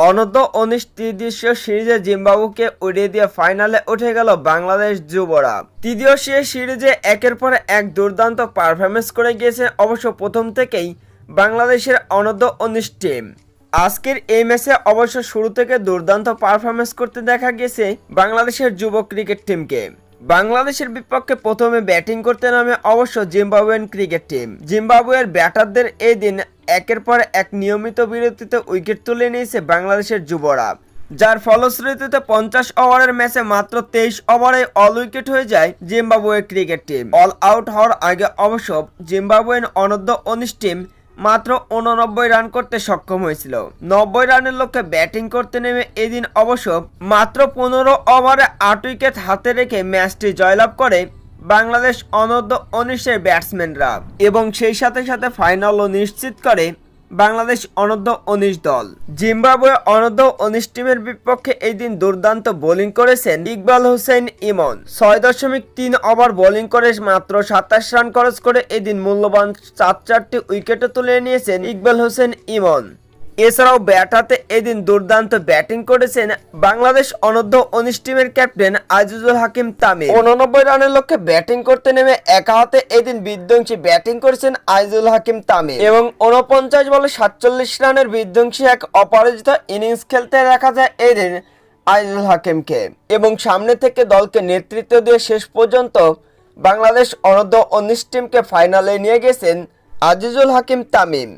অনূর্ধ্ব উনিশ ত্রিদেশীয় সিরিজে জিম্বাবুকে উড়িয়ে দিয়ে ফাইনালে উঠে গেল বাংলাদেশ যুবরা। তৃতীয় সে সিরিজে একের পর এক দুর্দান্ত পারফরমেন্স করে গিয়েছে অবশ্য প্রথম থেকেই বাংলাদেশের অনূর্ধ্ব উনিশ টিম আজকের এই ম্যাচে অবশ্য শুরু থেকে দুর্দান্ত পারফরমেন্স করতে দেখা গেছে বাংলাদেশের যুব ক্রিকেট টিমকে বাংলাদেশের বিপক্ষে প্রথমে ব্যাটিং করতে নামে অবশ্য জিম্বাবুয়েন ক্রিকেট টিম জিম্বাবুয়ের ব্যাটারদের এই দিন একের পর এক নিয়মিত বিরতিতে উইকেট তুলে নিয়েছে বাংলাদেশের যুবরা। যার ফলশ্রুতিতে পঞ্চাশ ওভারের ম্যাচে মাত্র তেইশ ওভারে অল উইকেট হয়ে যায় জিম্বাবুয়ের ক্রিকেট টিম। অল আউট হওয়ার আগে অবশ্য জিম্বাবুয়েন অনূর্ধ্ব উনিশ টিম মাত্র উননব্বই রান করতে সক্ষম হয়েছিল। নব্বই রানের লক্ষ্যে ব্যাটিং করতে নেমে এদিন অবশ্য মাত্র পনেরো ওভারে আট উইকেট হাতে রেখে ম্যাচটি জয়লাভ করে বাংলাদেশ অনূর্ধ্ব উনিশের ব্যাটসম্যানরা এবং সেই সাথে সাথে ফাইনালও নিশ্চিত করে বাংলাদেশ অনূর্ধ্ব উনিশ দল। জিম্বাবুয়ে অনূর্ধ্ব উনিশ টিমের বিপক্ষে এই দিন দুর্দান্ত বোলিং করেছেন ইকবাল হোসেন ইমন। ছয় দশমিক তিন ওভার বোলিং করে মাত্র সাতাশ রান খরচ করে এদিন মূল্যবান চার চারটি উইকেটে তুলে নিয়েছেন ইকবাল হোসেন ইমন। এছাড়াও ব্যাটাতে এদিন দুর্দান্ত ব্যাটিং করেছেন বাংলাদেশ অনূর্ধ্ব উনিশ টিমের ক্যাপ্টেন আজিজুল হাকিম তামিম। উননব্বই রানের লক্ষ্যে ব্যাটিং করতে নেমে একা হাতে এদিন বিধ্বংসী ব্যাটিং করেছেন আজিজুল হাকিম তামিম। এবং উনপঞ্চাশ বলে সাতচল্লিশ রানের বিধ্বংসী এক অপরাজিত ইনিংস খেলতে দেখা যায় এদিন আজিজুল হাকিমকে। এবং সামনে থেকে দলকে নেতৃত্ব দিয়ে শেষ পর্যন্ত বাংলাদেশ অনূর্ধ্ব উনিশ টিমকে ফাইনালে নিয়ে গেছেন আজিজুল হাকিম তামিম।